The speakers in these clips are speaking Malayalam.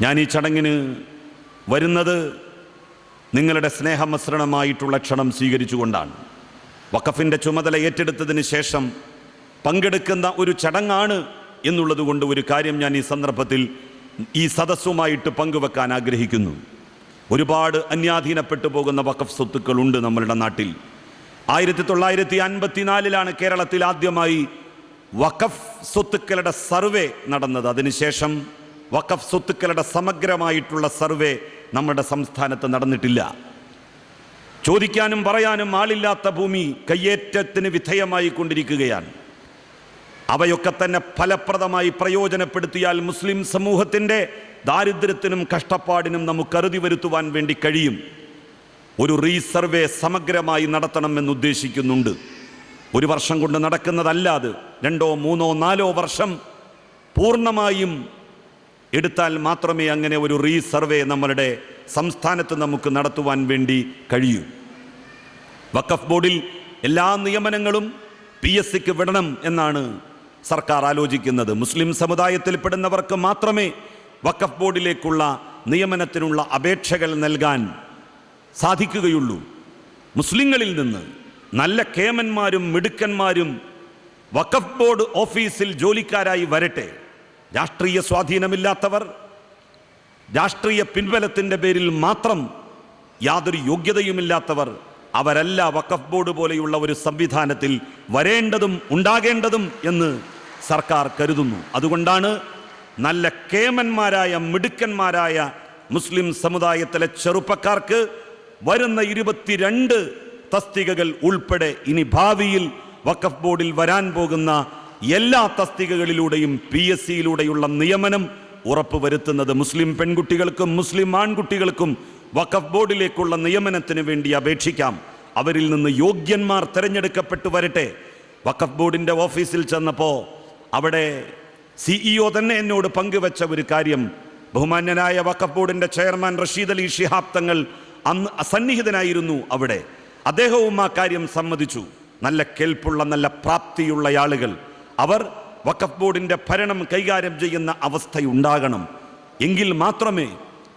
ഞാൻ ഈ ചടങ്ങിന് വരുന്നത് നിങ്ങളുടെ സ്നേഹമസൃണമായിട്ടുള്ള ക്ഷണം സ്വീകരിച്ചുകൊണ്ടാണ്. വഖഫിന്റെ ചുമതല ഏറ്റെടുത്തതിന് ശേഷം പങ്കെടുക്കുന്ന ഒരു ചടങ്ങാണ് എന്നുള്ളതുകൊണ്ട് ഒരു കാര്യം ഞാൻ ഈ സന്ദർഭത്തിൽ ഈ സദസ്സുമായിട്ട് പങ്കുവെക്കാൻ ആഗ്രഹിക്കുന്നു. ഒരുപാട് അന്യാധീനപ്പെട്ടു പോകുന്ന വഖഫ് സ്വത്തുക്കളുണ്ട് നമ്മളുടെ നാട്ടിൽ. ആയിരത്തി തൊള്ളായിരത്തി അൻപത്തിനാലിലാണ് കേരളത്തിൽ ആദ്യമായി വഖഫ് സ്വത്തുക്കളുടെ സർവേ നടന്നത്. അതിനുശേഷം വഖഫ് സ്വത്തുക്കളുടെ സമഗ്രമായിട്ടുള്ള സർവേ നമ്മുടെ സംസ്ഥാനത്ത് നടന്നിട്ടില്ല. ചോദിക്കാനും പറയാനും ആളില്ലാത്ത ഭൂമി കയ്യേറ്റത്തിന് വിധേയമായി കൊണ്ടിരിക്കുകയാണ്. അവയൊക്കെ തന്നെ ഫലപ്രദമായി പ്രയോജനപ്പെടുത്തിയാൽ മുസ്ലിം സമൂഹത്തിന്റെ ദാരിദ്ര്യത്തിനും കഷ്ടപ്പാടിനും നമുക്ക് അറുതി വരുത്തുവാൻ വേണ്ടി കഴിയും. ഒരു റീസർവേ സമഗ്രമായി നടത്തണമെന്ന് ഉദ്ദേശിക്കുന്നുണ്ട് ഒരു വർഷം കൊണ്ട് നടക്കുന്നതല്ല അത് രണ്ടോ മൂന്നോ നാലോ വർഷം പൂർണമായും എടുത്താൽ മാത്രമേ അങ്ങനെ ഒരു റീസർവേ നമ്മളുടെ സംസ്ഥാനത്ത് നമുക്ക് നടത്തുവാൻ വേണ്ടി കഴിയൂ. വഖഫ് ബോർഡിൽ എല്ലാ നിയമനങ്ങളും പി എസ് സിക്ക് വിടണം എന്നാണ് സർക്കാർ ആലോചിക്കുന്നത്. മുസ്ലിം സമുദായത്തിൽപ്പെടുന്നവർക്ക് മാത്രമേ വഖഫ് ബോർഡിലേക്കുള്ള നിയമനത്തിനുള്ള അപേക്ഷകൾ നൽകാൻ സാധിക്കുകയുള്ളൂ. മുസ്ലിങ്ങളിൽ നിന്ന് നല്ല കേമന്മാരും മിടുക്കന്മാരും വഖഫ് ബോർഡ് ഓഫീസിൽ ജോലിക്കാരായി വരട്ടെ. രാഷ്ട്രീയ സ്വാധീനമില്ലാത്തവർ രാഷ്ട്രീയ പിൻബലത്തിന്റെ പേരിൽ മാത്രം യാതൊരു യോഗ്യതയുമില്ലാത്തവർ അവരല്ല വഖഫ് ബോർഡ് പോലെയുള്ള ഒരു സംവിധാനത്തിൽ വരേണ്ടതും ഉണ്ടാകേണ്ടതും എന്ന് സർക്കാർ കരുതുന്നു. അതുകൊണ്ടാണ് നല്ല കേമന്മാരായ മിടുക്കന്മാരായ മുസ്ലിം സമുദായത്തിലെ ചെറുപ്പക്കാർക്ക് വരുന്ന ഇരുപത്തിരണ്ട് തസ്തികകൾ ഉൾപ്പെടെ ഇനി ഭാവിയിൽ വഖഫ് ബോർഡിൽ വരാൻ പോകുന്ന എല്ലാ തസ്തികകളിലൂടെയും പി എസ് സിയിലൂടെയുള്ള നിയമനം ഉറപ്പുവരുത്തുന്നത് മുസ്ലിം പെൺകുട്ടികൾക്കും മുസ്ലിം ആൺകുട്ടികൾക്കും വഖഫ് ബോർഡിലേക്കുള്ള നിയമനത്തിന് വേണ്ടി അപേക്ഷിക്കാം. അവരിൽ നിന്ന് യോഗ്യന്മാർ തിരഞ്ഞെടുക്കപ്പെട്ടു വരട്ടെ. വഖഫ് ബോർഡിന്റെ ഓഫീസിൽ ചെന്നപ്പോൾ അവിടെ സിഇഒ തന്നെ എന്നോട് പങ്കുവെച്ച ഒരു കാര്യം. ബഹുമാന്യനായ വഖഫ് ബോർഡിന്റെ ചെയർമാൻ റഷീദ് അലി ഷിഹാബ് തങ്ങൾ അന്ന് അസന്നിഹിതനായിരുന്നു അവിടെ. അദ്ദേഹവും ആ കാര്യം സമ്മതിച്ചു. നല്ല കേൾപ്പുള്ള നല്ല പ്രാപ്തിയുള്ള ആളുകൾ. അവർ വഖഫ് ബോർഡിന്റെ ഭരണം കൈകാര്യം ചെയ്യുന്ന അവസ്ഥയുണ്ടാകണം. എങ്കിൽ മാത്രമേ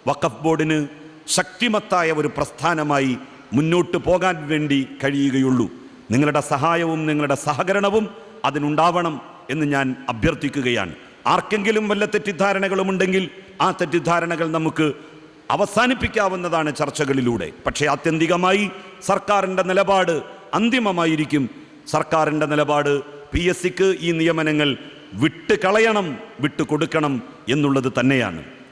വഖഫ് ബോർഡിന് ശക്തിമത്തായ ഒരു പ്രസ്ഥാനമായി മുന്നോട്ട് പോകാൻ വേണ്ടി കഴിയുകയുള്ളൂ. നിങ്ങളുടെ സഹായവും നിങ്ങളുടെ സഹകരണവും അതിനുണ്ടാവണം എന്ന് ഞാൻ അഭ്യർത്ഥിക്കുകയാണ്. ആർക്കെങ്കിലും വല്ല തെറ്റിദ്ധാരണകളുമുണ്ടെങ്കിൽ ആ തെറ്റിദ്ധാരണകൾ നമുക്ക് അവസാനിപ്പിക്കാവുന്നതാണ് ചർച്ചകളിലൂടെ. പക്ഷേ ആത്യന്തികമായി സർക്കാരിന്റെ നിലപാട് അന്തിമമായിരിക്കും. സർക്കാരിന്റെ നിലപാട് പി എസ് സിക്ക് ഈ നിയമനങ്ങൾ വിട്ട് കളയണം വിട്ടു കൊടുക്കണം എന്നുള്ളത് തന്നെയാണ്.